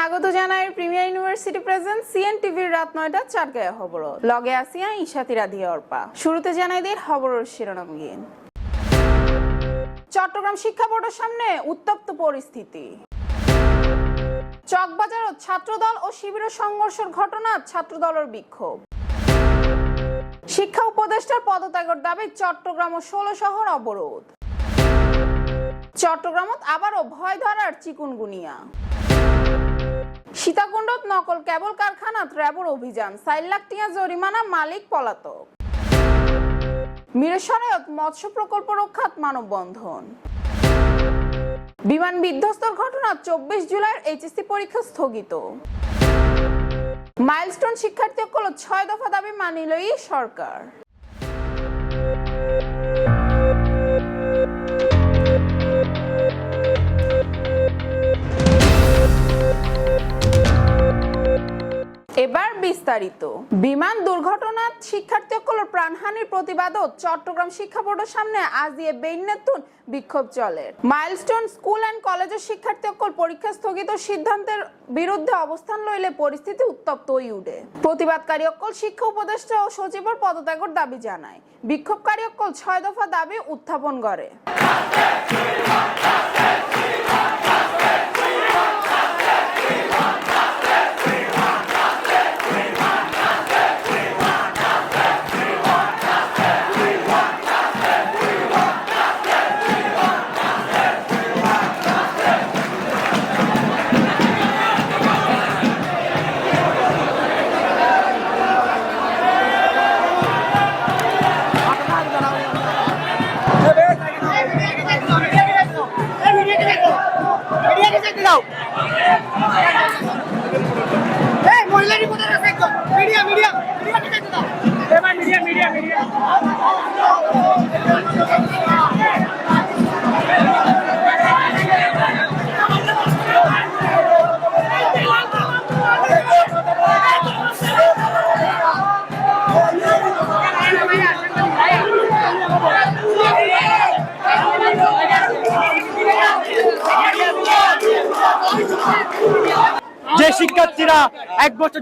স্বাগত জানাই premier university present CN টিভির রাত নয়টা চারগায়া খবর লগে আসিয়া ইশাতিরা দিয়ে অর্পা। শুরুতে জানাই দিয়ে খবরের শিরোনাম গিয়ে চট্টগ্রাম শিক্ষা বোর্ডের সামনে উত্তপ্ত পরিস্থিতি। চকবাজারত ছাত্রদল ও শিবিরের সংঘর্ষের ঘটনা ছাত্রদলের বিক্ষোভ। শিক্ষা উপদেষ্টার পদত্যাগের দাবি চট্টগ্রাম ও ষোলো শহর অবরোধ। চট্টগ্রামত আবারও ভয় ধরার চিকুনগুনিয়া। সীতাকুণ্ডত নকল কেবল কারখানাত র্যাবর অভিযান। চার লাখ টিয়া জরিমানা, মালিক পলাতক। মিরেশ্বরায়ত মৎস্য প্রকল্প রক্ষাত মানববন্ধন। বিমান বিধ্বস্তর ঘটনা চব্বিশ জুলাইয়ের এইচএসসি পরীক্ষা স্থগিত। মাইলস্টোন শিক্ষার্থী কল ছয় দফা দাবি মানিলই সরকার। এবার বিস্তারিত। বিমান দুর্ঘটনাত শিক্ষার্থী সকল প্রাণহানির প্রতিবাদত চট্টগ্রাম শিক্ষা বোর্ডের সামনে আজ দিয়ে বেইনেতুন বিক্ষোভ চলে। মাইলস্টোন স্কুল অ্যান্ড কলেজের শিক্ষার্থী সকল পরীক্ষা স্থগিত। সিদ্ধান্তের বিরুদ্ধে অবস্থান লইলে পরিস্থিতি উত্তপ্ত হয়ে উঠে প্রতিবাদকারী অকল শিক্ষা উপদেষ্টা ও সচিবের পদত্যাগের দাবি জানায়। বিক্ষোভকারী অকল ছয় দফা দাবি উত্থাপন করে।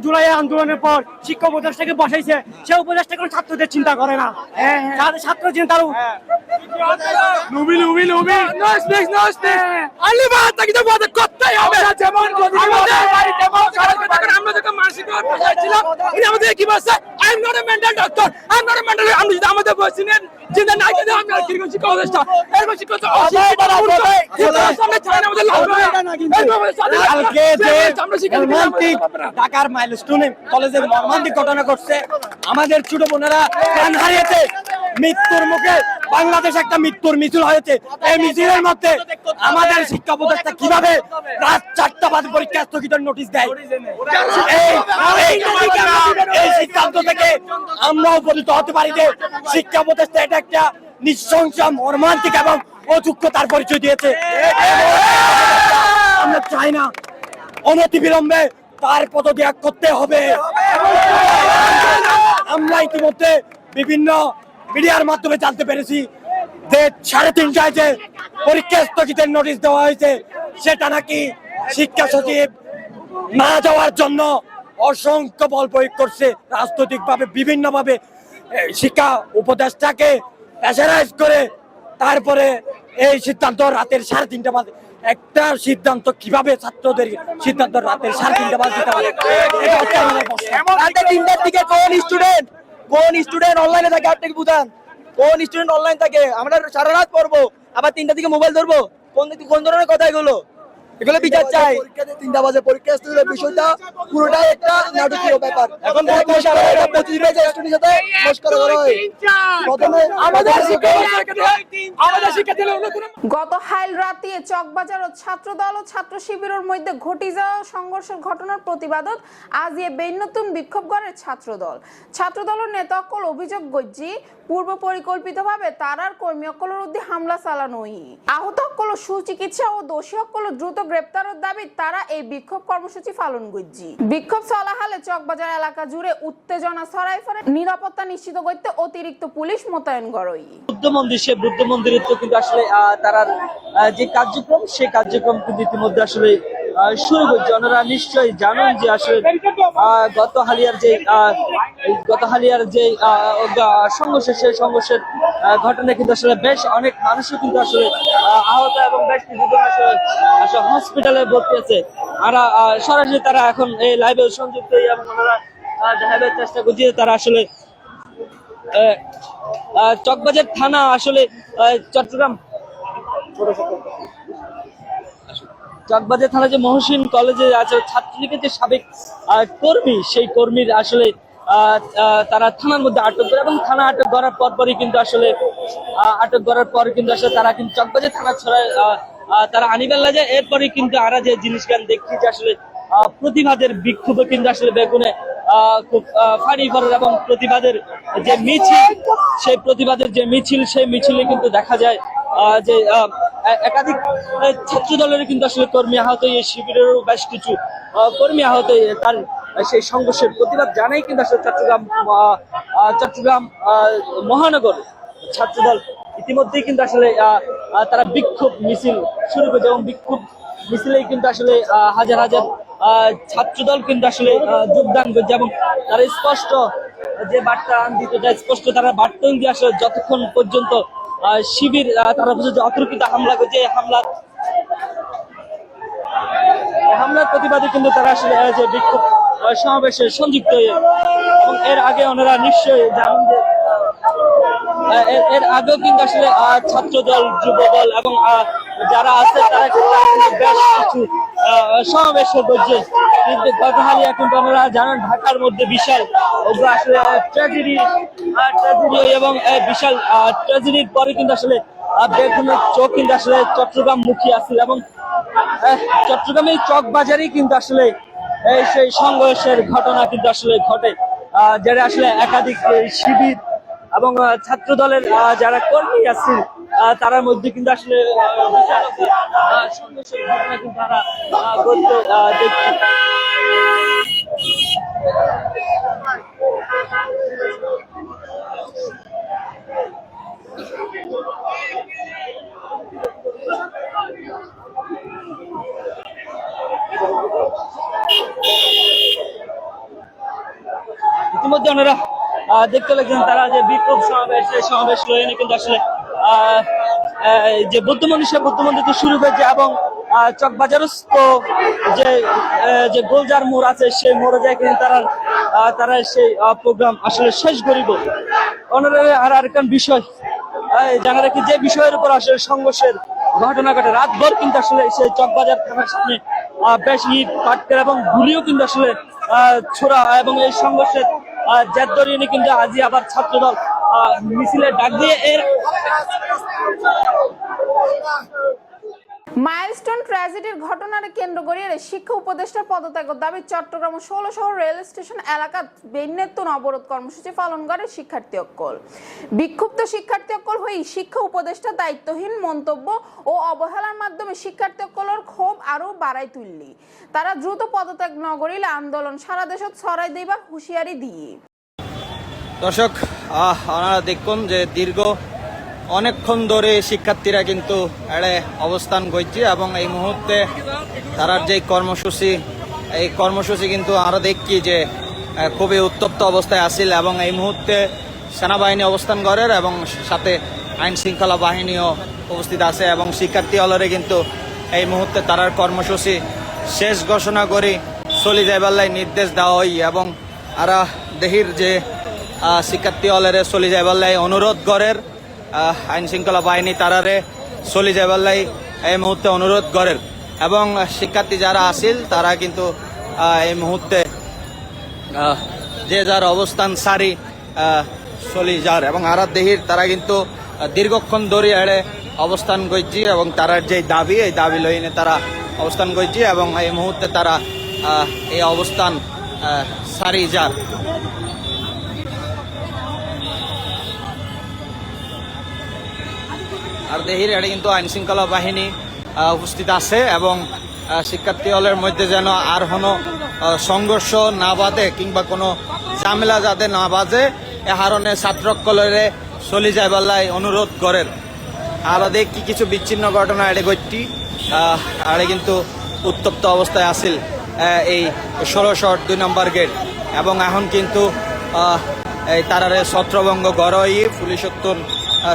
জুলাই আন্দোলনের পর শিক্ষক উপদেষ্টাকে বসাইছে সে উপদেষ্টা কোনো ছাত্রদের চিন্তা করে না। তাদের ছাত্র চিন্তা আমাদের যেমন আমরা যখন মানসিক ছিলাম উনি আমাদের কি বলছে? I am not a mental doctor I am not a mental আমি যদি আমাদের বলছিলেন চিন্তা নাই কিন্তু আমি কীরকম শিক্ষা উপদেষ্টা এরকম শিক্ষা সামনে চাই না। আমাদের কালকে ঢাকার মাইলস্টোনে কলেজের মর্মান্তিক ঘটনা ঘটছে। আমাদের ছোট বোনেরা প্রাণ হারিয়েছে। মৃত্যুর মুখে বাংলাদেশ একটা মৃত্যুর মিছিল হয়েছে। এই মিছিলের মধ্যে আমাদের শিক্ষা উপদেষ্টা কীভাবে রাত চারটা বাজে পরীক্ষা নোটিশ দেয়? এই- সিদ্ধান্ত থেকে আমরা উপনীত হতে পারি যে শিক্ষা এটা একটা নিঃসংস মর্মান্তিক এবং অযোগ্যতার পরিচয় দিয়েছে। আমরা চাই না অনতি বিলম্বে তার পদত্যাগ করতে হবে। আমরা ইতিমধ্যে বিভিন্ন মিডিয়ার মাধ্যমে জানতে পেরেছি যে সাড়ে তিনটায় যে পরীক্ষা স্থগিতের নোটিশ দেওয়া হয়েছে, সেটা নাকি শিক্ষা সচিব না যাওয়ার জন্য অসংখ্য বল প্রয়োগ করছে। রাজনৈতিক ভাবে বিভিন্ন ভাবে শিক্ষা উপদেষ্টাকে প্রেসারাইজ করে তারপরে এই সিদ্ধান্ত রাতের সাড়ে তিনটা বাজে একটা সিদ্ধান্ত কীভাবে ছাত্রদের সিদ্ধান্ত রাতের সাড়ে তিনটা বাজ দিতে পারে। রাতে তিনটার দিকে কোন স্টুডেন্ট কোন স্টুডেন্ট অনলাইনে থাকে আপনি বুঝান? কোন স্টুডেন্ট অনলাইন থাকে? আমরা সারা রাত পড়ব আবার তিনটার দিকে মোবাইল ধরবো। কোন কোন ধরনের কথা এগুলো এগুলো বিচার চাই। তিনটা বাজে পরীক্ষা বিষয়টা পুরোটাই একটা নাটকীয় ব্যাপার। এখন স্টুডেন্টের সাথে মস্করা করা হয়। প্রথমে আমাদের দিলে গত হাইল রাতে চকবাজার ও ছাত্রদল ও ছাত্র শিবিরের মধ্যে ঘটি যাওয়া সংঘর্ষের ঘটনার প্রতিবাদত আজ এ বেনতুন বিক্ষোভ করে ছাত্রদল। ছাত্রদলের নেতা অকল অভিযোগ গজ্জি পূর্ব পরিকল্পিতভাবে তারার কর্মী অকলের উদ্দে হামলা চালানোই। আহত অকল সুচিকিৎসা ও দোষী অকল দ্রুত গ্রেপ্তারের দাবি, তারা এই বিক্ষোভ কর্মসূচি পালন করছি। বিক্ষোভ চলাহালে চকবাজার এলাকা জুড়ে উত্তেজনা ছড়াই পড়ে। নিরাপত্তা নিশ্চিত করতে অতিরিক্ত পুলিশ মোতায়েন করই। বুদ্ধ মন্দির, সে বুদ্ধ মন্দিরের তো কিন্তু আসলে তারা যে কার্যক্রম, সে কার্যক্রম কিন্তু ইতিমধ্যে আসলে শুরু করছে নিশ্চয়ই জানেন যে আসলে গত হালিয়ার যে গত হালিয়ার যে সংঘর্ষ সেই সংঘর্ষের ঘটনা কিন্তু আসলে বেশ অনেক মানুষও কিন্তু আসলে আহ, আহত এবং বেশ কিছুজন আসলে আসলে হসপিটালে ভর্তি আছে। আর সরাসরি তারা এখন এই লাইভে সংযুক্ত এবং দেখাবার চেষ্টা করছে তারা আসলে চকবাজার থানা আসলে চট্টগ্রাম চকবাজার থানা যে মহসিন কলেজে আছে ছাত্রলীগের যে সাবেক কর্মী, সেই কর্মীর আসলে তারা থানার মধ্যে আটক করে এবং থানা আটক করার পর পরই কিন্তু আসলে আটক করার পর কিন্তু আসলে তারা কিন্তু চকবাজার থানা ছড়ায় তারা আনিবেল্লা যায়। এরপরে কিন্তু আরা যে জিনিস গান দেখছি যে আসলে প্রতিবাদের বিক্ষোভে কিন্তু আসলে বেগুনে খুব ফানি করার এবং প্রতিবাদের যে মিছিল, সেই প্রতিবাদের যে মিছিল, সেই মিছিলে কিন্তু দেখা যায় যে একাধিক ছাত্র দলের কিন্তু আসলে কর্মী আহত এই শিবিরেরও বেশ কিছু কর্মী আহত তার সেই সংঘর্ষের প্রতিবাদ জানাই কিন্তু আসলে চট্টগ্রাম চট্টগ্রাম মহানগর ছাত্রদল ইতিমধ্যেই কিন্তু আসলে তারা বিক্ষোভ মিছিল শুরু করেছে এবং বিক্ষোভ মিছিলেই কিন্তু আসলে হাজার হাজার ছাত্রদল কিন্তু আসলে যোগদান করছে এবং তারা স্পষ্ট যে বার্তা দিত স্পষ্ট তারা বার্তা দিয়ে আসলে যতক্ষণ পর্যন্ত শিবির তারা বলছে যে অতর্কিত হামলা এই হামলা হামলার প্রতিবাদে কিন্তু তারা আসলে যে বিক্ষোভ সমাবেশে সংযুক্ত। এবং এর আগে ওনারা নিশ্চয়ই জানেন যে এর- আগেও কিন্তু আসলে ছাত্র দল যুব দল এবং যারা আছে, তারা কিন্তু বেশ কিছু আহ, সমাবেশ করছে কিন্তু গতকালই এখন আপনারা জানেন ঢাকার মধ্যে বিশাল আসলে ট্র্যাজেডি ট্র্যাজেডি এবং বিশাল ট্র্যাজেডির পরে কিন্তু আসলে বেগুনের চোখ কিন্তু আসলে চট্টগ্রাম মুখী আছিল এবং চট্টগ্রামের চক বাজারেই কিন্তু আসলে এই সেই সংঘর্ষের ঘটনা কিন্তু আসলে ঘটে। যারা আসলে একাধিক শিবির এবং ছাত্র দলের যারা কর্মী আছে আহ, তারার মধ্যে কিন্তু আসলে তারা ইতিমধ্যে ওনারা দেখতে লাগছেন তারা যে বিক্ষোভ সমাবেশ সমাবেশ লয়ে কিন্তু আসলে যে বৌদ্ধ মনীষা বৌদ্ধ মন্দির শুরু হয়েছে এবং আহ, চকবাজারস্থ যে যে গোলজার মোড় আছে সেই মোড়ে যায় কিন্তু তারা তারা সেই প্রোগ্রাম আসলে শেষ করিব। ওনারা আর আরেকটা বিষয় জানা রাখি যে বিষয়ের উপর আসলে সংঘর্ষের ঘটনা ঘটে রাতভর কিন্তু আসলে সেই চকবাজার থানার সামনে বেশ ইট এবং গুলিও কিন্তু আসলে ছোড়া এবং এই সংঘর্ষের নিয়ে কিন্তু আজই আবার ছাত্রদল মিছিলের ডাক দিয়ে এর মাইলস্টোন ট্র্যাজেডির ঘটনার কেন্দ্র করে শিক্ষা উপদেষ্টার পদত্যাগের দাবি চট্টগ্রাম ও ষোলো শহর রেল স্টেশন এলাকা বেন্যেত্তন অবরোধ কর্মসূচি পালন করে শিক্ষার্থী অক্কল। বিক্ষুব্ধ শিক্ষার্থী অক্কল হয়ে শিক্ষা উপদেষ্টা দায়িত্বহীন মন্তব্য ও অবহেলার মাধ্যমে শিক্ষার্থী অক্কলের ক্ষোভ আরও বাড়াই তুললি। তারা দ্রুত পদত্যাগ নগরীলে আন্দোলন সারা দেশত ছড়াই দিবার হুঁশিয়ারি দিয়ে। দর্শক আপনারা দেখুন যে দীর্ঘ অনেকক্ষণ ধরে শিক্ষার্থীরা কিন্তু এড়ে অবস্থান করছে এবং এই মুহূর্তে তারার যে কর্মসূচি, এই কর্মসূচি কিন্তু আমরা দেখছি যে খুবই উত্তপ্ত অবস্থায় আসিল এবং এই মুহূর্তে সেনাবাহিনী অবস্থান করের এবং সাথে আইন শৃঙ্খলা বাহিনীও উপস্থিত আছে এবং শিক্ষার্থী হলরে কিন্তু এই মুহূর্তে তারার কর্মসূচি শেষ ঘোষণা করে চলি যাইবার নির্দেশ দেওয়া হয় এবং আরা দেহির যে শিক্ষার্থী হলেরে চলে যাইবার লাই অনুরোধ করের আইন শৃঙ্খলা বাহিনী তারারে চলে যাইবার লাই এই মুহূর্তে অনুরোধ করের এবং শিক্ষার্থী যারা আসিল তারা কিন্তু এই মুহূর্তে যে যার অবস্থান সারি চলে যার এবং আরাত দেহির তারা কিন্তু দীর্ঘক্ষণ ধরে এড়ে অবস্থান করছি এবং তারার যে দাবি, এই দাবি লইনে তারা অবস্থান করছি এবং এই মুহূর্তে তারা এই অবস্থান সারি যার আর দেহির এটা কিন্তু আইন শৃঙ্খলা বাহিনী উপস্থিত আছে এবং শিক্ষার্থী হলের মধ্যে যেন আর কোনো সংঘর্ষ না বাঁধে কিংবা কোনো ঝামেলা যাতে না বাজে, এ হারণে ছাত্রকলরে চলে যায় বেলায় অনুরোধ করেন। আর দেখি কিছু বিচ্ছিন্ন ঘটনা এড়ে গতি আড়ে কিন্তু উত্তপ্ত অবস্থায় আছিল এই এই ষোলোশো দুই নম্বর গেট। এবং এখন কিন্তু এই তারারে ছত্রভঙ্গ গড়ই পুলিশোত্তর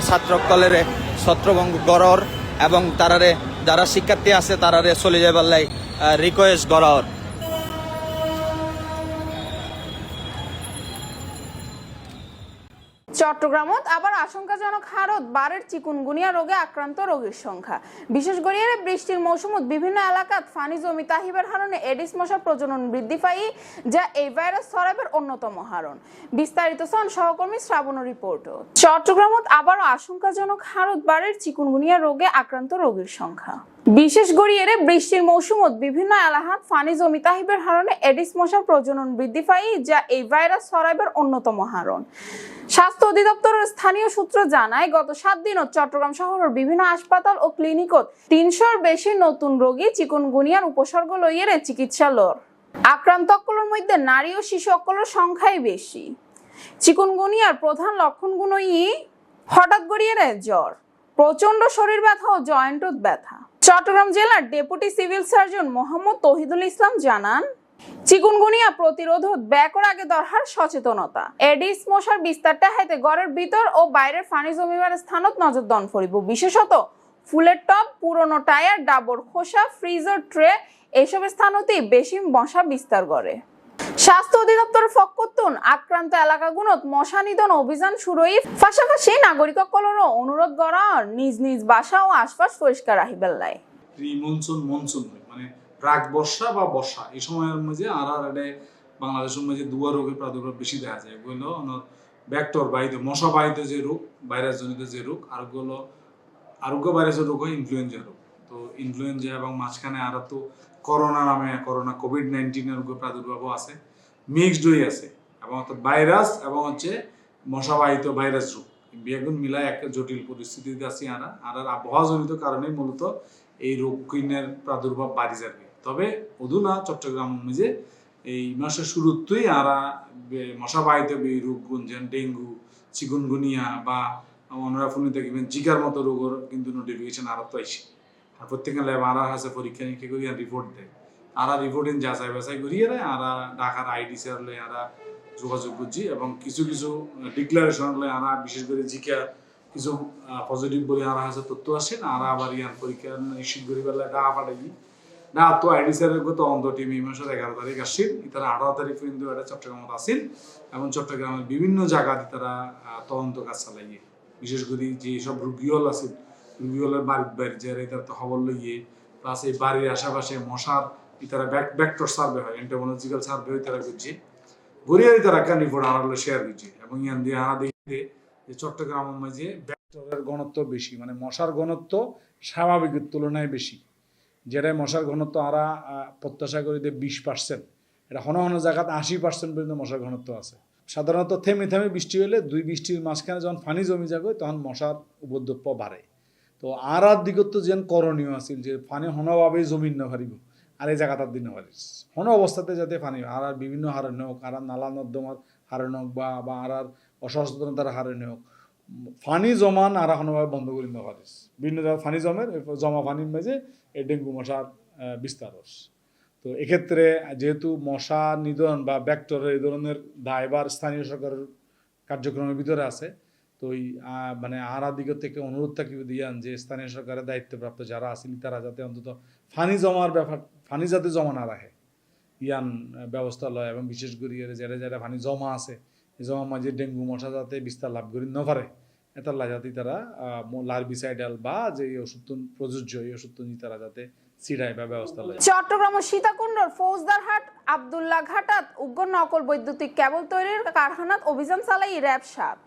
ছাত্রকলের ছত্রভঙ্গ গড়র এবং তারারে যারা শিক্ষার্থী আছে তারারে চলে যাবার লাই রিকোয়েস্ট গড়র চট্টগ্রামত আবার আশঙ্কাজনক হারত বারের চিকুনগুনিয়া রোগে আক্রান্ত রোগীর সংখ্যা। বিশেষ করে বৃষ্টির মৌসুমত বিভিন্ন এলাকাত ফানি জমি তাহিবের হারণে এডিস মশার প্রজনন বৃদ্ধি পাই যা এই ভাইরাস ছড়াবের অন্যতম হারণ। বিস্তারিত সন সহকর্মী শ্রাবণ রিপোর্ট চট্টগ্রামত আবারও আশঙ্কাজনক হারত বারের চিকুনগুনিয়া রোগে আক্রান্ত রোগীর সংখ্যা। বিশেষ গড়িয়ে বৃষ্টির মৌসুমত বিভিন্ন এলাকাত ফানি জমি তাহিবের হারণে এডিস মশার প্রজনন বৃদ্ধি পাই যা এই ভাইরাস ছড়াবের অন্যতম হারণ। স্বাস্থ্য অধিদপ্তরের স্থানীয় সূত্র জানায়, গত সাত দিনত চট্টগ্রাম শহরের বিভিন্ন হাসপাতাল ও ক্লিনিকত তিনশোর বেশি নতুন রোগী চিকুনগুনিয়ার উপসর্গ লইয়েরে চিকিৎসালয়। আক্রান্ত অক্কলের মধ্যে নারী ও শিশু অক্কলের সংখ্যাই বেশি। চিকুনগুনিয়ার প্রধান লক্ষণগুলোই হঠাৎ গড়িয়ে জ্বর প্রচণ্ড শরীর ব্যথা ও জয়েন্টত ব্যথা। চট্টগ্রাম জেলার deputy civil surgeon Mohammad Tohidul Islam জানান, চিকুনগুনিয়া প্রতিরোধ ব্যাকর আগে দরহার সচেতনতা। এডিস মশার বিস্তারটা হাইতে ঘরের ভিতর ও বাইরের ফানি জমিবার স্থানত নজর দন করিব বিশেষত ফুলের টপ পুরনো টায়ার, ডাবর খোসা, ফ্রিজার ট্রে এইসব স্থানতেই বেশি মশা বিস্তার করে। স্বাস্থ্য অধিদপ্তরের ফকতুন আক্রান্ত এলাকাগুলোত মশা নিধন অভিযান শুরুই। পাশাপাশি নাগরিক নাগরিকসকলেরও অনুরোধ করা নিজ নিজ বাসা ও আশপাশ পরিষ্কার রাখিবেল লাই। প্রি মনসুন মনসুন মানে প্রাক বর্ষা বা বর্ষা। এই সময়ের মধ্যে আর আর বাংলাদেশের মধ্যে দুয়া রোগের প্রাদুর্ভাব বেশি দেখা যায় এগুলো ব্যাক্টর বাহিত, মশা বাহিত যে রোগ ভাইরাস জনিত যে রোগ, আর হলো আরোগ্য ভাইরাসের রোগ হয় ইনফ্লুয়েঞ্জা রোগ। তো ইনফ্লুয়েঞ্জা এবং মাঝখানে আর তো করোনা নামে করোনা কোভিড নাইন্টিনের রোগের প্রাদুর্ভাবও আছে। মিক্সড হয়ে আছে। এবং অর্থাৎ ভাইরাস এবং হচ্ছে মশাবাহিত ভাইরাস রোগ। বেগুন মিলায় একটা জটিল পরিস্থিতিতে আছি আরা আর আর আবহাওয়াজনিত কারণে মূলত এই রোগকিনের প্রাদুর্ভাব বাড়ি যাবে। তবে অধুনা চট্টগ্রাম মধ্যে এই মাসের শুরুতেই আরা মশাবাহিত রোগগুণ যেমন ডেঙ্গু, চিকুনগুনিয়া বা অনরা ফুনি দেখবেন জিকার মতো রোগের কিন্তু নোটিফিকেশন আরও তো আইসে। আর প্রত্যেকের ল্যাব আরা আছে পরীক্ষা নিরীক্ষা করি রিপোর্ট দেয়। আরা রিপোর্ট যাচাই বাছাই করিয়ে আরা ঢাকার আইডি স্যার লয় আরা যোগাযোগ করছি এবং কিছু কিছু ডিক্লারেশন লয় আরা, বিশেষ করে জিকা কিছু পজিটিভ বলে আরা আছে তথ্য আসে না, আরা আবার ইয়ান পরীক্ষা নিশ্চিত করি বেলা ডা পাঠাই না, তো আইডি স্যারের গত অন্ধ টিম এই মাসের এগারো তারিখ আসছিল তারা আঠারো তারিখ পর্যন্ত এটা চট্টগ্রামত আসিল এবং চট্টগ্রামের বিভিন্ন জায়গাতে তারা তদন্ত কাজ চালাইয়ে। বিশেষ করে যে সব রুগীহল আছিল রুগীহলের বাড়ির বাড়ি যারা তার খবর লইয়ে প্লাস এই বাড়ির আশেপাশে মশার তারা ব্যাক্টর সার্ভে হয় এন্টোমোলজিক্যাল সার্ভে হয় তারা করছে। গড়িয়ারি তারা কান রিপোর্ট আনারলে শেয়ার দিচ্ছে। এবং ইয়ান দিয়ে আনা দেখতে যে চট্টগ্রামের মাঝে ব্যাক্টরের ঘনত্ব বেশি মানে মশার ঘনত্ব স্বাভাবিকের তুলনায় বেশি। যেটা মশার ঘনত্ব আরা প্রত্যাশা করি যে বিশ পার্সেন্ট এটা হন হন জায়গাত আশি পার্সেন্ট পর্যন্ত মশার ঘনত্ব আছে। সাধারণত থেমে থেমে বৃষ্টি হলে দুই বৃষ্টির মাঝখানে যখন ফানি জমি যাবে, তখন মশার উপদ্রব বাড়ে। তো আর তো যেন করণীয় আছিল, যে ফানি হনভাবে জমিন না পারিব আর এই জায়গাটার দিন পারিস কোনো অবস্থাতে যাতে পানি, আর আর বিভিন্ন হারণে হোক আর নালা নর্দমার হারণে হোক বা বা আর আর অসচেতনতার হারণে হোক ফানি জমান আর কোনোভাবে বন্ধ করে দিতে পারিস বিভিন্ন জায়গায় ফানি জমের জমা ফানির মাঝে এই ডেঙ্গু, মশার বিস্তার। তো এক্ষেত্রে যেহেতু মশা নিধন বা ব্যাক্টর এই ধরনের দায়বার স্থানীয় সরকারের কার্যক্রমের ভিতরে আছে, তো ওই মানে আরা দিক থেকে অনুরোধ থাকিব দিয়ান যে স্থানীয় সরকারের দায়িত্বপ্রাপ্ত যারা আছেন তারা যাতে অন্তত ফানি জমার ব্যাপার ফানি যাতে জমা না রাখে। ইয়ান ব্যবস্থা লয় এবং বিশেষ করে যারা যারা ফানি জমা আছে জমা মাঝে ডেঙ্গু মশা যাতে বিস্তার লাভ করি না এটা যাতে তারা লার্বিসাইডাল বা যে ওষুধ প্রযোজ্য, এই ওষুধ তারা যাতে ছিড়ায় বা ব্যবস্থা লয়। চট্টগ্রাম ও সীতাকুণ্ডর ফৌজদারহাট আব্দুল্লাহ ঘাটাত উগ্র নকল বৈদ্যুতিক কেবল তৈরির কারখানাত অভিযান চালাই র্যাব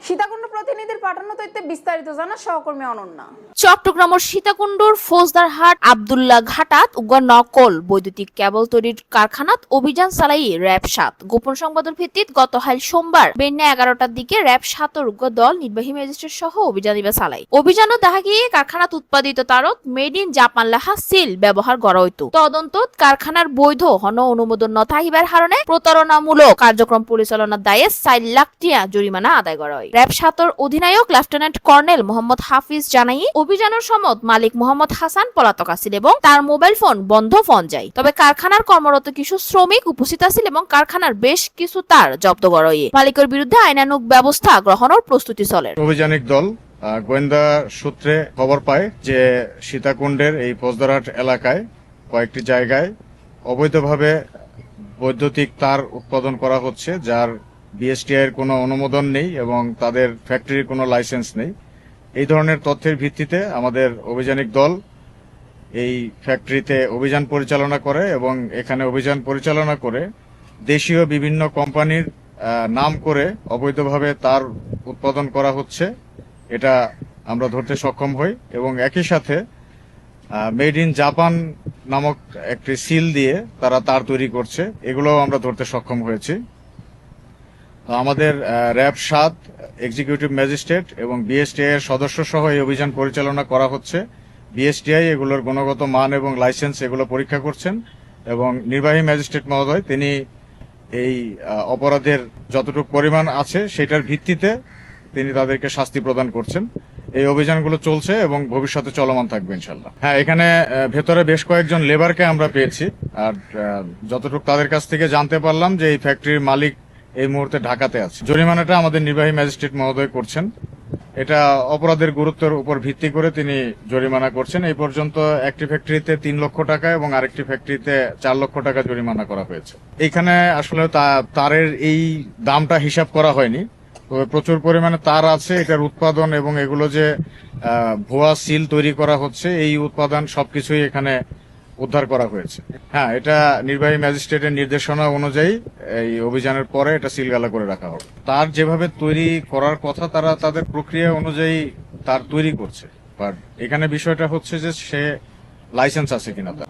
সীতাকুণ্ড প্রতিনিধির পাঠানো তথ্যে বিস্তারিত জানা সহকর্মী অনন্যা। চট্টগ্রাম ও সীতাকুণ্ডর ফৌজদারহাট আবদুল্লাহ ঘাটাত উগা নকল বৈদ্যুতিক কেবল তৈরির কারখানাত অভিযান চালাই র্যাব সাত। গোপন সংবাদের ভিত্তিত গতকাল সোমবার বেন্যা এগারোটার দিকে র্যাব সাতর উগ্র দল নির্বাহী ম্যাজিস্ট্রেট সহ অভিযান ইবা চালাই অভিযানত দেখা গিয়ে কারখানাত উৎপাদিত তারত মেড ইন জাপান লেখা সিল ব্যবহার ব্যবহার করা হইতো। তদন্ত কারখানার বৈধ হন অনুমোদন ন থাকিবার কারণে প্রতারণামূলক কার্যক্রম পরিচালনার দায়ে চার লাখ টিয়া জরিমানা আদায় করা হয়। র্যাব সাতর অধিনায়ক লেফটেন্যান্ট কর্নেল মোহাম্মদ হাফিজ জানাই, অভিযানের সময় মালিক মোহাম্মদ হাসান পলাতক আছিল এবং তার মোবাইল ফোন বন্ধ ফোন যায়। তবে কারখানার কর্মরত কিছু শ্রমিক উপস্থিত আছিল এবং কারখানার বেশ কিছু তার জব্দ করা মালিকের বিরুদ্ধে আইনানুগ ব্যবস্থা গ্রহণের প্রস্তুতি চলে। অভিযানিক দল গোয়েন্দা সূত্রে খবর পায় যে সীতাকুণ্ডের এই ফৌজদারহাট এলাকায় কয়েকটি জায়গায় অবৈধভাবে বৈদ্যুতিক তার উৎপাদন করা হচ্ছে, যার বিএসটিআই এর কোনো অনুমোদন নেই এবং তাদের ফ্যাক্টরির কোনো লাইসেন্স নেই। এই ধরনের তথ্যের ভিত্তিতে আমাদের অভিযানিক দল এই ফ্যাক্টরিতে অভিযান পরিচালনা করে এবং এখানে অভিযান পরিচালনা করে দেশীয় বিভিন্ন কোম্পানির নাম করে অবৈধভাবে তার উৎপাদন করা হচ্ছে। এটা আমরা ধরতে সক্ষম হই এবং একই সাথে মেড ইন জাপান নামক একটি সিল দিয়ে তারা তার তৈরি করছে। এগুলোও আমরা ধরতে সক্ষম হয়েছি। তো আমাদের র্যাব সাত এক্সিকিউটিভ ম্যাজিস্ট্রেট এবং বিএসটিআই এর সদস্য সহ এই অভিযান পরিচালনা করা হচ্ছে। বিএসটিআই এগুলোর গুণগত মান এবং লাইসেন্স এগুলো পরীক্ষা করছেন এবং নির্বাহী ম্যাজিস্ট্রেট মহোদয়, তিনি এই অপরাধের যতটুকু পরিমাণ আছে সেটার ভিত্তিতে তিনি তাদেরকে শাস্তি প্রদান করছেন। এই অভিযানগুলো চলছে এবং ভবিষ্যতে চলমান থাকবে ইনশাল্লাহ হ্যাঁ এখানে ভেতরে বেশ কয়েকজন লেবারকে আমরা পেয়েছি। আর যতটুকু তাদের কাছ থেকে জানতে পারলাম যে এই ফ্যাক্টরির মালিক এই মুহূর্তে ঢাকাতে আছে। জরিমানাটা আমাদের নির্বাহী ম্যাজিস্ট্রেট মহোদয় করছেন। এটা অপরাধের গুরুত্বের উপর ভিত্তি করে তিনি জরিমানা করছেন। এই পর্যন্ত একটি ফ্যাক্টরিতে তিন লক্ষ টাকা এবং আরেকটি ফ্যাক্টরিতে চার লক্ষ টাকা জরিমানা করা হয়েছে। এখানে আসলে তারের এই দামটা হিসাব করা হয়নি। তবে প্রচুর পরিমাণে তার আছে, এটার উৎপাদন এবং এগুলো যে ভুয়া সিল তৈরি করা হচ্ছে, এই উৎপাদন সবকিছুই এখানে উদ্ধার করা হয়েছে। হ্যাঁ এটা নির্বাহী ম্যাজিস্ট্রেটের নির্দেশনা অনুযায়ী এই অভিযানের পরে এটা সিলগালা করে রাখা হবে। তার যেভাবে তৈরি করার কথা, তারা তাদের প্রক্রিয়া অনুযায়ী তার তৈরি করছে। বাট এখানে বিষয়টা হচ্ছে যে সে লাইসেন্স আছে কিনা তার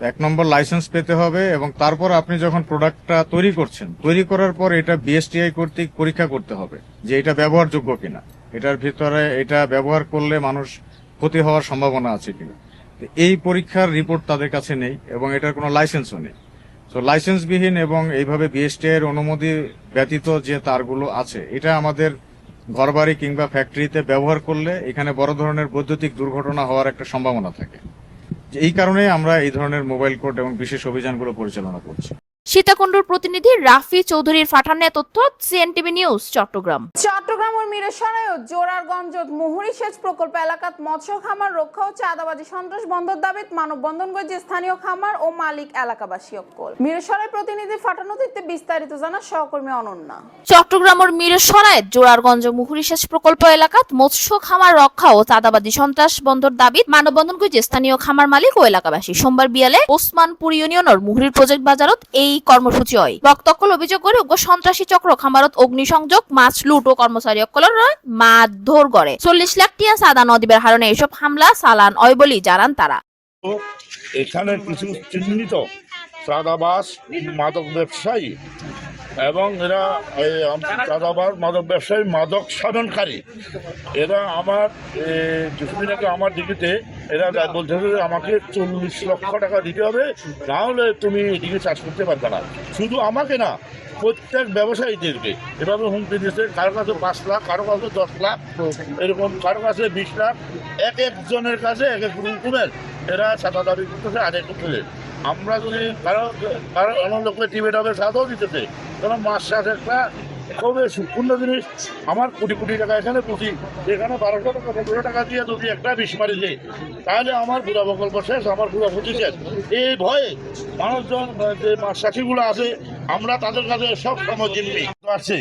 এক নম্বর লাইসেন্স পেতে হবে এবং তারপর আপনি যখন প্রোডাক্টটা তৈরি করছেন, তৈরি করার পর এটা বিএসটিআই কর্তৃক পরীক্ষা করতে হবে যে এটা ব্যবহারযোগ্য কিনা। এটার ভিতরে এটা ব্যবহার করলে মানুষ ক্ষতি হওয়ার সম্ভাবনা আছে কিনা। এই পরীক্ষার রিপোর্ট তাদের কাছে নেই এবং এটার কোনো লাইসেন্সও নেই। তো লাইসেন্সবিহীন এবং এইভাবে বিএসটিআই এর অনুমতি ব্যতীত যে তারগুলো আছে, এটা আমাদের ঘরবাড়ি কিংবা ফ্যাক্টরিতে ব্যবহার করলে এখানে বড় ধরনের বৈদ্যুতিক দুর্ঘটনা হওয়ার একটা সম্ভাবনা থাকে। এই কারণে আমরা এই ধরনের মোবাইল কোর্ট এবং বিশেষ অভিযানগুলো পরিচালনা করছি। সীতাকুণ্ডুর প্রতিনিধি রাফি চৌধুরীর ফাটানে তথ্য সিএনটিভি নিউজ চট্টগ্রাম। চট্টগ্রাম ও মিরেশনায় জোরারগঞ্জ মুহুরী সেচ প্রকল্প এলাকাত মৎস্য খামার রক্ষা ও চাঁদাবাজি সন্ত্রাস বন্ধর দাবিত মানববন্ধন করেছে স্থানীয় খামার ও মালিক এলাকাবাসী অকল মিরেশনের প্রতিনিধি ফাটানো দিতে বিস্তারিত জানা সহকর্মী অনন্যা। চট্টগ্রামের মিরসরায় জোরারগঞ্জ মুহুরী সেচ প্রকল্প এলাকাত মৎস্য খামার রক্ষা ও চাঁদাবাদী সন্ত্রাস বন্ধর দাবিত মানববন্ধন করেছে স্থানীয় খামার মালিক ও এলাকাবাসী। সোমবার বিয়ালে ওসমানপুর ইউনিয়নের মুহুরীর প্রজেক্ট বাজারত এই কর্মসূচি হয়। বক্তকল অভিযোগ করে উগ্র সন্ত্রাসী চক্র, খামারত অগ্নিসংযোগ, মাছ লুট ও কর্মচারী অকলর মারধর করে চল্লিশ লাখ টিয়া সাদা নদীবের হারণে এসব হামলা চালান হয় বলি জানান তারা। এখানে কিছু চিহ্নিত চাঁদাবাস মাদক ব্যবসায়ী এবং এরা চাঁদাবাস মাদক ব্যবসায়ী মাদক সাধনকারী এরা আমার কিছুদিন আগে আমার দিকেতে এরা বলতেছে যে আমাকে চল্লিশ লক্ষ টাকা দিতে হবে না হলে তুমি এদিকে চাষ করতে পারবে না। শুধু আমাকে না প্রত্যেক ব্যবসায়ীদেরকে। এভাবে হুমকি দিচ্ছে কারও কাছে পাঁচ লাখ কারও কাছে দশ লাখ এরকম কারও কাছে বিশ লাখ এক একজনের কাছে এক এক রকমের এরা সাদা দাবি করতেছে আদায় করতেছে আমরা যদি কারও কারও এমন লোককে টিভি টাবে সাদাও দিতেছে কারণ মাছ চাষ একটা খুবই সুপূর্ণ জিনিস আমার কোটি কোটি টাকা এখানে পুঁজি এখানে বারোশো টাকা, পনেরোশো টাকা দিয়ে যদি একটা বিষ মারি দেয়, তাহলে আমার পুরা প্রকল্প শেষ, আমার পুরা পুঁজি শেষ। এই ভয়ে মানুষজন যে মাছ চাষিগুলো আছে, আমরা তাদের কাছে সব সময় জিম্মি আসছে।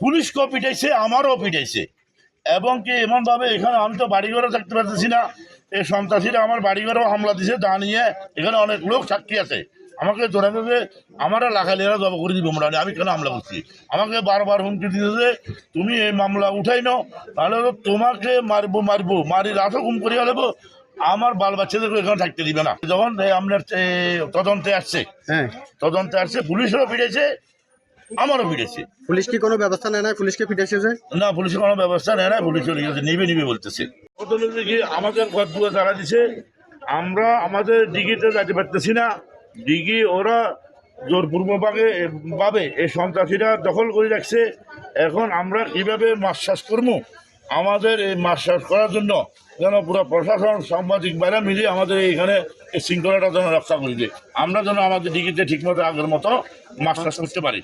পুলিশকেও পিটাইছে, আমারও পিটাইছে। এবং কি এমনভাবে এখানে আমি তো বাড়ি বাড়িঘরও থাকতে পারতেছি না। এই সন্ত্রাসীরা আমার বাড়িঘরেও হামলা দিছে দা নিয়ে এখানে অনেক লোক সাক্ষী আছে। আমাকে ধরে নেবে আমারা লাখালিয়ারা জব করে দিব মোটামুটি আমি কেন হামলা করছি? আমাকে বারবার হুমকি দিতেছে তুমি এই মামলা উঠাই নাও তাহলে তো তোমাকে মারবো মারবো মারি রাতও ঘুম করিয়া নেব আমার বাল বাচ্চাদেরকে এখানে থাকতে দিবে না। যখন আপনার তদন্তে আসছে হ্যাঁ। তদন্তে আসছে পুলিশেরও ফিরেছে আমারও ফিরেছে পুলিশ কি কোনো ব্যবস্থা নেয় না পুলিশকে ফিটেছে যে? না পুলিশের কোনো ব্যবস্থা নেয় না পুলিশ চলে গেছে নিবে নিবে বলতেছে। আমাদের ঘর দুয়ার তারা দিছে আমরা আমাদের ডিগিতে যাইতে পারতেছি না ডিগি ওরা জোরপূর্বভাবে ভাবে, এই সন্ত্রাসীরা দখল করে রাখছে। এখন আমরা কীভাবে মাছ চাষ করব? আমাদের এই মাছ চাষ করার জন্য যেন পুরো প্রশাসন, সাংবাদিক বাইরে মিলে আমাদের এইখানে এই শৃঙ্খলাটা যেন রক্ষা করে দেয়। আমরা যেন আমাদের ডিগিতে ঠিকমতো আগের মতো মাছ চাষ করতে পারি।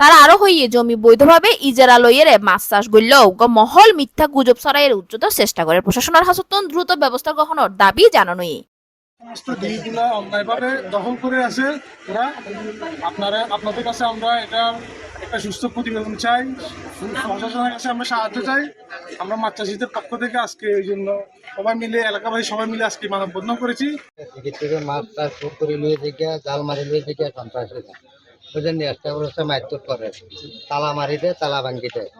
তারা আরও হইয়ে জমি বৈধভাবে ইজারা লইয়ের মাছ চাষ করল মহল মিথ্যা গুজব ছড়াইয়ের উচ্চতার চেষ্টা করে। প্রশাসনের হাসতন দ্রুত ব্যবস্থা গ্রহণের দাবি জানানোই। সমস্ত দিকগুলো অন্যায়ভাবে দখল করে আছে। ওরা আপনারা, আপনাদের কাছে আমরা এটা একটা সুস্থ প্রতিবেদন চাই। প্রশাসনের কাছে আমরা সাহায্য চাই। আমরা মাছ চাষিদের পক্ষ থেকে আজকে এই জন্য সবাই মিলে, এলাকাবাসী সবাই মিলে আজকে মানববন্ধন করেছি। থেকে মাছ চাষ করে নিয়ে দিকে জাল মারি নিয়ে দিকে সন্ত্রাস বুঝেন নি একটা অবস্থা মারধর করে। তালা মারি দেয়, তালা ভাঙ্গি দেয়।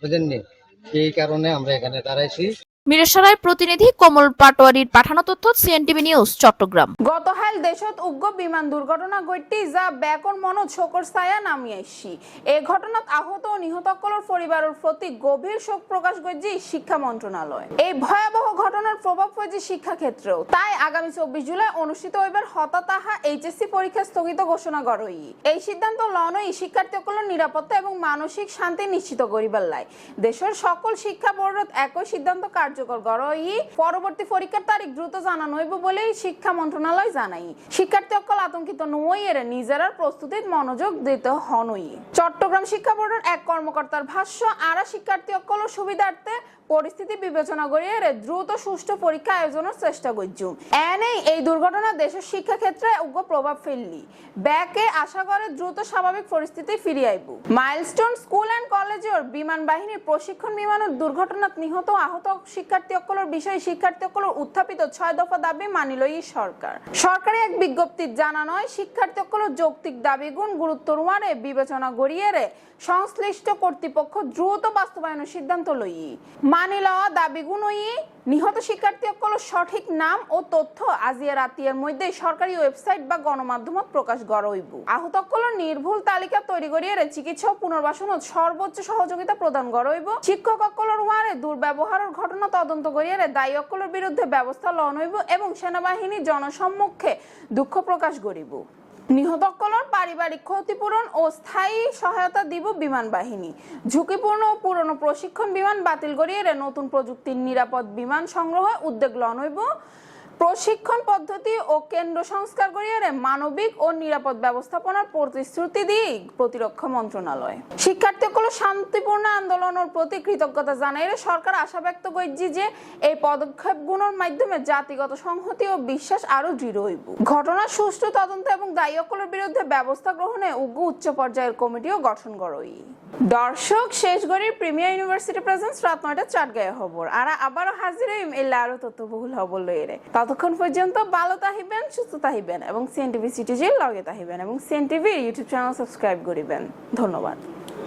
বুঝেন নি এই কারণে আমরা এখানে দাঁড়াইছি। মিরেশ্বরের প্রতিনিধি কমল পাটোয়ারির পাঠানো তথ্য সিএনটিভি নিউজ চট্টগ্রাম। গতকাল দেশত উগ্র বিমান দুর্ঘটনা ঘটটি যা ব্যাকর মন শোকর ছায়া নামি আইসি। এই ঘটনাত আহত ও নিহতকলর পরিবারের প্রতি গভীর শোক প্রকাশ করছে শিক্ষা মন্ত্রণালয় এই ভয়াবহ ঘটনার প্রভাব পড়ছে শিক্ষা ক্ষেত্রেও তাই আগামী চব্বিশ জুলাই অনুষ্ঠিত হইবার হতাতাহা এইচএসসি পরীক্ষা স্থগিত ঘোষণা করই এই সিদ্ধান্ত লনই শিক্ষার্থীসকলের নিরাপত্তা এবং মানসিক শান্তি নিশ্চিত করিবার লাই। দেশের সকল শিক্ষা বোর্ডত একই সিদ্ধান্ত কার্যকর করই পরবর্তী পরীক্ষার তারিখ দ্রুত জানানো হইব বলেই শিক্ষা মন্ত্রণালয় জানাই। শিক্ষার্থী সকল আতঙ্কিত নই, এর নিজেরার প্রস্তুতির মনোযোগ দিতে হনই। চট্টগ্রাম শিক্ষা বোর্ডের এক কর্মকর্তার ভাষ্য, আরা শিক্ষার্থী সকলের সুবিধার্থে পরিস্থিতি বিবেচনা করিয়ে দ্রুত সুষ্ঠু পরীক্ষা আয়োজনের চেষ্টা করছু এনেই এই দুর্ঘটনা দেশের শিক্ষা ক্ষেত্রে উগ্র প্রভাব ফেললি। ব্যাকে আশা করে দ্রুত স্বাভাবিক পরিস্থিতি ফিরিয়ে আইব। মাইলস্টোন স্কুল অ্যান্ড কলেজের বিমান বাহিনীর প্রশিক্ষণ বিমানের দুর্ঘটনাত নিহত আহত শিক্ষার্থী সকলের বিষয়ে শিক্ষার্থী সকলের উত্থাপিত ছয় দফা দাবি মানিল ই সরকার। সরকারে এক বিজ্ঞপ্তির জানা নয় শিক্ষার্থী সকলের যৌক্তিক দাবিগুণ গুরুত্ব রুয়ারে বিবেচনা গড়িয়ে রে সংশ্লিষ্ট কর্তৃপক্ষ দ্রুত বাস্তবায়নের সিদ্ধান্ত লই মানি লওয়া দাবিগুণ নিহত শিক্ষার্থী সকলের সঠিক নাম ও তথ্য আজিয়া রাতিয়ার মধ্যে সরকারি ওয়েবসাইট বা গণমাধ্যমত প্রকাশ গড়ইব। আহত সকলের নির্ভুল তালিকা তৈরি করিয়ারে চিকিৎসা ও পুনর্বাসনত সর্বোচ্চ সহযোগিতা প্রদান গড়ইব। শিক্ষক সকলের ওয়ারে দুর্ব্যবহারের ঘটনা তদন্ত করিয়ে দায়ী সকলের বিরুদ্ধে ব্যবস্থা লন হইব এবং সেনাবাহিনী জনসম্মুখে দুঃখ প্রকাশ করিব নিহতকলর পারিবারিক ক্ষতিপূরণ ও স্থায়ী সহায়তা দিব বিমান বাহিনী। ঝুঁকিপূর্ণ ও পুরনো প্রশিক্ষণ বিমান বাতিল করিয়ে নতুন প্রযুক্তির নিরাপদ বিমান সংগ্রহ উদ্যোগ লন হইব। প্রশিক্ষণ পদ্ধতি ও কেন্দ্র সংস্কার করিয়ে রে মানবিক ও নিরাপদ ব্যবস্থাপনার প্রতিশ্রুতি দিই প্রতিরক্ষা মন্ত্রণালয়। শিক্ষার্থীগুলো শান্তিপূর্ণ আন্দোলনের প্রতি কৃতজ্ঞতা জানাই রে সরকার আশা ব্যক্ত করছি যে এই পদক্ষেপগুলোর মাধ্যমে জাতিগত সংহতি ও বিশ্বাস আরও দৃঢ় হইব। ঘটনার সুষ্ঠু তদন্ত এবং দায়ীসকলের বিরুদ্ধে ব্যবস্থা গ্রহণে উগ্র উচ্চ পর্যায়ের কমিটিও গঠন করই। দর্শক শেষ গড়ির প্রিমিয়ার ইউনিভার্সিটি প্রেজেন্স রাত নয়টা চাট গায়ে খবর। আর আবারও হাজির হইম এলে আরও তথ্যবহুল খবর লইরে ততক্ষণ পর্যন্ত ভালো তাহিবেন সুস্থ তাহিবেন এবং সিএনটিভি সিটিজির লগে তাহিবেন এবং সিএনটিভির ইউটিউব চ্যানেল সাবস্ক্রাইব করিবেন। ধন্যবাদ।